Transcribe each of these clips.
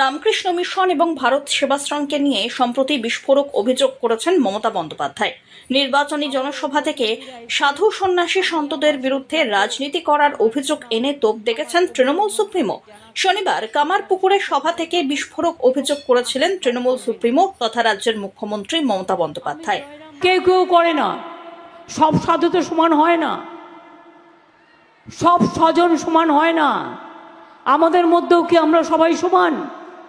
Ramakrishna mission এবং ভারত সেবাশ্রমকে নিয়ে সম্প্রতি বিস্ফোরক অভিযোগ করেছেন মমতা বন্দ্যোপাধ্যায়। নির্বাচনী জনসভা থেকে সাধু সন্ন্যাসী সন্তদের বিরুদ্ধে রাজনীতি করার অভিযোগ এনে তোপ দেখেছেন তৃণমূল সুপ্রিমো। শনিবার কামারপুকুরে সভা থেকে বিস্ফোরক অভিযোগ করেছিলেন তৃণমূল সুপ্রিমো তথা রাজ্যের মুখ্যমন্ত্রী মমতা বন্দ্যোপাধ্যায়। কেউ কেউ করে না। সব সাধু তো সমান হয় না। সব স্বজন সমান হয় না। আমাদের মধ্যেও কি আমরা সবাই সমান?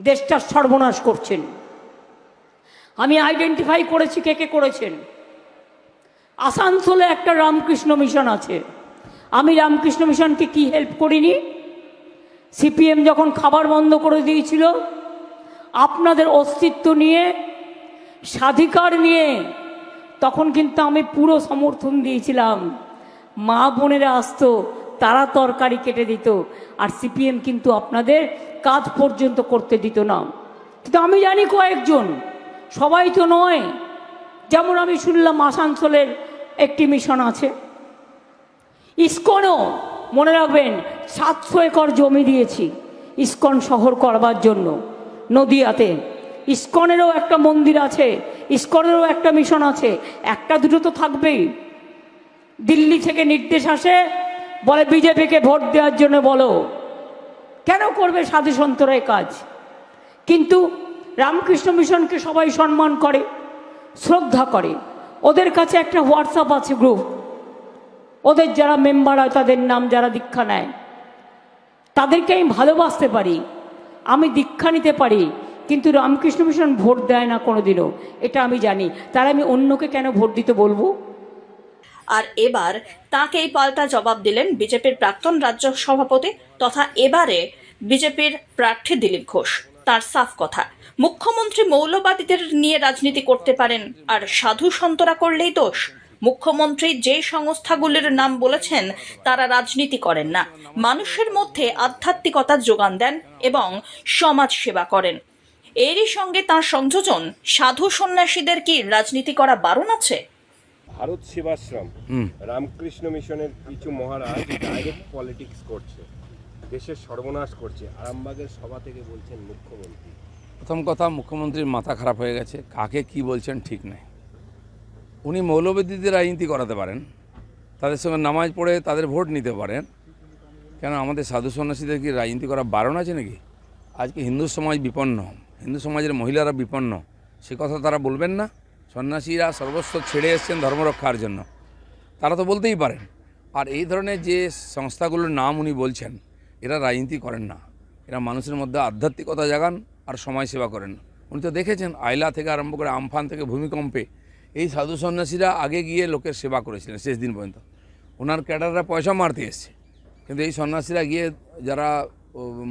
দেশটা সর্বনাশ করছেন। আমি আইডেন্টিফাই করেছি কে কে করেছেন। আসানসোলে একটা রামকৃষ্ণ মিশন আছে। আমি রামকৃষ্ণ মিশনকে কি হেল্প করিনি? সিপিএম যখন খাবার বন্ধ করে দিয়েছিল, আপনাদের অস্তিত্ব নিয়ে, স্বাধিকার নিয়ে, তখন কিন্তু আমি পুরো সমর্থন দিয়েছিলাম। মা বোনেরা আসতো তারা তরকারি কেটে দিত, আর সিপিএম কিন্তু আপনাদের কাজ পর্যন্ত করতে দিত না। কিন্তু আমি জানি কয়েকজন, সবাই তো নয়। যেমন আমি শুনলাম আসানসোলের একটি মিশন আছে। ইস্কনও, মনে রাখবেন, সাতশো একর জমি দিয়েছি ইস্কন শহর করবার জন্য, নদিয়াতে। ইস্কনেরও একটা মন্দির আছে, ইস্কনেরও একটা মিশন আছে, একটা দুটো তো থাকবেই। দিল্লি থেকে নির্দেশ আসে বলে বিজেপিকে ভোট দেওয়ার জন্য বলো। কেন করবে সাধু সন্তরা কাজ? কিন্তু রামকৃষ্ণ মিশনকে সবাই সম্মান করে, শ্রদ্ধা করে। ওদের কাছে একটা হোয়াটসঅ্যাপ আছে গ্রুপ ওদের যারা মেম্বার হয়, তাদের নাম যারা দীক্ষা নেয়, তাদেরকে আমি ভালোবাসতে পারি, আমি দীক্ষা নিতে পারি, কিন্তু রামকৃষ্ণ মিশন ভোট দেয় না কোনোদিনও। এটা আমি জানি। তার আমি অন্যকে কেন ভোট দিতে বলব? আর এবার তাকেই পাল্টা জবাব দিলেন বিজেপির প্রাক্তন রাজ্য সভাপতি তথা এবারে বিজেপির প্রার্থী দিলীপ ঘোষ। তার সাফ কথা। মুখ্যমন্ত্রী মৌলবাদীদের নিয়ে রাজনীতি করতে পারেন আর সাধু সন্তরা করলেই দোষ। মুখ্যমন্ত্রী যে সংস্থাগুলির নাম বলেছেন, তারা রাজনীতি করেন না। মানুষের মধ্যে আধ্যাত্মিকতা যোগান দেন এবং সমাজ সেবা করেন। এরই সঙ্গে তার সংযোজন, সাধু সন্ন্যাসীদের কি রাজনীতি করা বারণ আছে? ভারত সেবাশ্রম রামকৃষ্ণ মিশনের কিছু মহারাজ ডাইরেক্ট পলিটিক্স করছে দেশের সর্বনাশ করছে। আরামবাগের সভা থেকে বলছেন মুখ্যমন্ত্রী। প্রথম কথা মুখ্যমন্ত্রীর মাথা খারাপ হয়ে গেছে। কাকে কি বলছেন ঠিক নেই। উনি মৌলবাদীদের রাজনীতি করাতে পারেন তাদের সঙ্গে নামাজ পড়ে তাদের ভোট নিতে পারেন। কেন আমাদের সাধু সন্ন্যাসীদের কি রাজনীতি করা বারণ আছে নাকি? আজকে হিন্দু সমাজ বিপন্ন। হিন্দু সমাজের মহিলারা বিপন্ন। সে কথা তারা বলবেন না। সন্ন্যাসীরা সর্বস্ব ছেড়ে এসছেন ধর্ম রক্ষার জন্য। তারা তো বলতেই পারেন। আর এই ধরনের যে সংস্থাগুলোর নাম উনি বলছেন, এরা রাজনীতি করেন না। এরা মানুষের মধ্যে আধ্যাত্মিকতা জাগান আর সমাজ সেবা করেন। উনি তো দেখেছেন আইলা থেকে আরম্ভ করে আমফান থেকে ভূমিকম্পে এই সাধু সন্ন্যাসীরা আগে গিয়ে লোকের সেবা করেছিলেন শেষ দিন পর্যন্ত। ওনার ক্যাডাররা পয়সা মারতে এসছে। কিন্তু এই সন্ন্যাসীরা গিয়ে যারা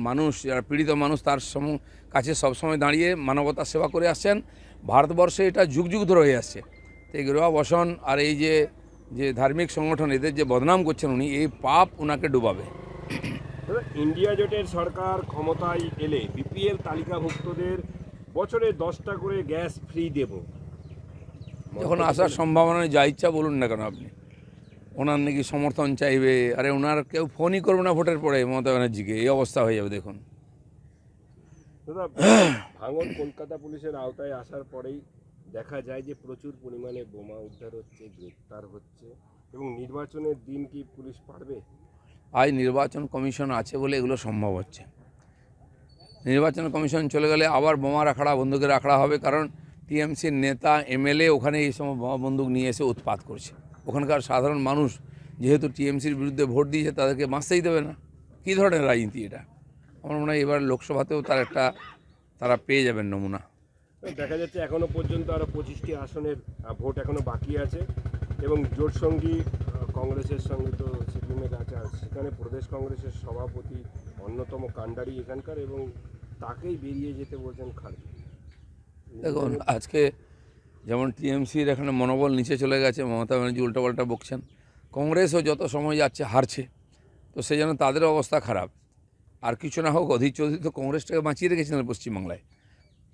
মানুষ, যারা পীড়িত মানুষ, তার সম, কাছে সবসময় দাঁড়িয়ে মানবতার সেবা করে আসছেন। ভারতবর্ষে এটা যুগ যুগ ধরে হয়ে আসছে। তো এই গৃহ বসন আর এই যে যে ধার্মিক সংগঠন এদের যে বদনাম করছেন উনি এই পাপ ওনাকে ডুবাবে। ইন্ডিয়া জোটের সরকার ক্ষমতায় এলে বিপিএল তালিকাভুক্তদের বছরে দশটা করে গ্যাস ফ্রি দেব। যখন আসার সম্ভাবনা যা ইচ্ছা বলুন না কেন আপনি। ওনার নাকি সমর্থন চাইবে আরে ওনার কেউ ফোনই করবে না ভোটের পরে মমতা ব্যানার্জিকে এই অবস্থা হয়ে যাবে দেখুন। দাদা, ভাঙন কলকাতা পুলিশের আওতায় আসার পরেই দেখা যায় যে প্রচুর পরিমাণে বোমা উদ্ধার হচ্ছে, গ্রেপ্তার হচ্ছে এবং নির্বাচনের দিন কি পুলিশ পারবে? আজ নির্বাচন কমিশন আছে বলে এগুলো সম্ভব হচ্ছে। নির্বাচন কমিশন চলে গেলে আবার বোমা রাখড়া, বন্দুকে রাখড়া হবে কারণ টিএমসির নেতা, এমএলএ ওখানে এই সময় বোমা বন্দুক নিয়ে এসে উৎপাত করছে। ওখানকার সাধারণ মানুষ যেহেতু টিএমসির বিরুদ্ধে ভোট দিয়েছে তাদেরকে বাঁচতেই দেবে না। কী ধরনের রাজনীতি এটা? আমার মনে হয় এবার লোকসভাতেও তার একটা তারা পেয়ে যাবেন নমুনা। দেখা যাচ্ছে এখনও পর্যন্ত আরও পঁচিশটি আসনের ভোট এখনও বাকি আছে এবং জোটসঙ্গী আহ, কংগ্রেসের সঙ্গে তো সিপিএমের আছে। আর সেখানে প্রদেশ কংগ্রেসের সভাপতি অন্যতম কাণ্ডারি এখানকার এবং তাকেই বেরিয়ে যেতে বলছেন খার্গে দেখুন আজকে যেমন টিএমসির এখানে মনোবল নিচে চলে গেছে মমতা ব্যানার্জি উল্টোপাল্টা বকছেন। কংগ্রেসও যত সময় যাচ্ছে হারছে। তো সেই জন্য তাদের অবস্থা খারাপ। আর কিছু না হোক অধীর চৌধুরী তো কংগ্রেসটাকে বাঁচিয়ে রেখেছিলেন পশ্চিমবাংলায়।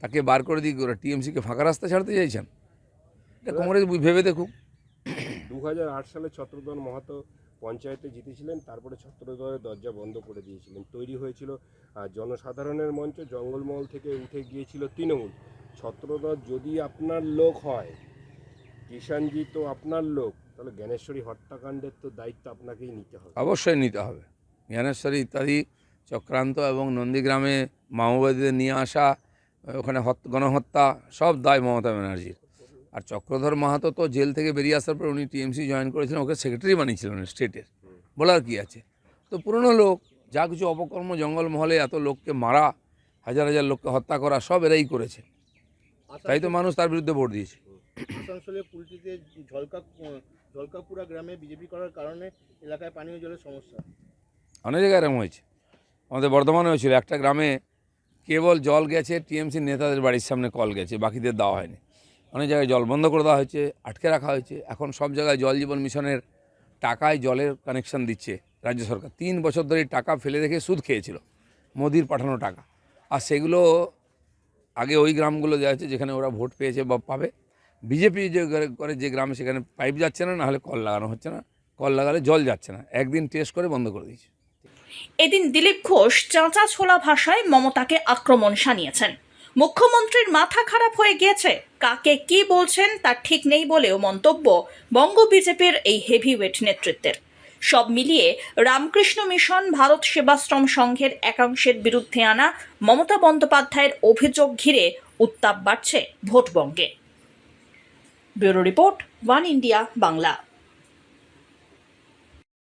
তাকে বার করে দিয়ে ওরা টিএমসিকে ফাঁকা রাস্তা ছাড়তে চাইছেন। এটা কংগ্রেস ভেবে দেখুক। দু হাজার আট সালে ছত্রধর মাহাতো পঞ্চায়েতে জিতেছিলেন তারপরে ছত্রধরের দরজা বন্ধ করে দিয়েছিলেন। তৈরি হয়েছিল জনসাধারণের মঞ্চ জঙ্গলমহল থেকে উঠে গিয়েছিল তৃণমূল। ছত্রধর যদি আপনার লোক হয় কিষাণজি তো আপনার লোক তাহলে জ্ঞানেশ্বরী হত্যাকাণ্ডের তো দায়িত্ব আপনাকেই নিতে হবে। অবশ্যই নিতে হবে। জ্ঞানেশ্বরী ইত্যাদি চক্রান্ত এবং নন্দীগ্রামে মাওবাদীদের নিয়ে আসা ওখানে হত- গণহত্যা সব দায় মমতা ব্যানার্জির। আর চক্রধর মাহাতো তো জেল থেকে বেরিয়ে আসার পর উনি টিএমসি জয়েন করেছিলেন ওকে সেক্রেটারি বানিয়েছিলেন স্টেটের। বলার কি আছে? তো পুরনো লোক যা কিছু অপকর্ম জঙ্গলমহলে এত লোককে মারা হাজার হাজার লোককে হত্যা করা সব এরাই করেছে। তাই তো মানুষ তার বিরুদ্ধে ভোট দিয়েছে। ঝলকা ঝলকাপুরা গ্রামে বিজেপি করার কারণে এলাকায় পানীয় জলের সমস্যা। অনেক জায়গায় এরকম হয়েছে। আমাদের বর্ধমানে হয়েছিল। একটা গ্রামে কেবল জল গেছে টিএমসি নেতাদের বাড়ির সামনে কল গেছে, বাকিদের দেওয়া হয়নি। অনেক জায়গায় জল বন্ধ করে দেওয়া হয়েছে, আটকে রাখা হয়েছে। এখন সব জায়গায় জল জীবন মিশনের টাকায় জলের কানেকশন দিচ্ছে রাজ্য সরকার। তিন বছর ধরে টাকা ফেলে রেখে সুদ খেয়েছিল, মোদির পাঠানো টাকা। আর সেগুলো আগে ওই গ্রামগুলো দেওয়া হচ্ছে যেখানে ওরা ভোট পেয়েছে বা পাবে। বিজেপি যে করে যে গ্রামে সেখানে পাইপ যাচ্ছে না, নাহলে কল লাগানো হচ্ছে না। কল লাগালে জল যাচ্ছে না। একদিন টেস্ট করে বন্ধ করে দিয়েছে। এদিন দিলীপ ঘোষ চাঁচা ছোলা ভাষায় মমতাকে আক্রমণ সানিয়েছেন মুখ্যমন্ত্রীর মাথা খারাপ হয়ে গিয়েছে। কাকে কি বলছেন তার ঠিক নেই বলেও মন্তব্য বঙ্গ বিজেপির এই হেভিওয়েট নেতৃত্বের। সব মিলিয়ে রামকৃষ্ণ মিশন ভারত সেবাশ্রম সংঘের একাংশের বিরুদ্ধে আনা মমতা বন্দ্যোপাধ্যায়ের অভিযোগ ঘিরে উত্তাপ বাড়ছে ভোটবঙ্গে। Bureau report, one India, Bangla.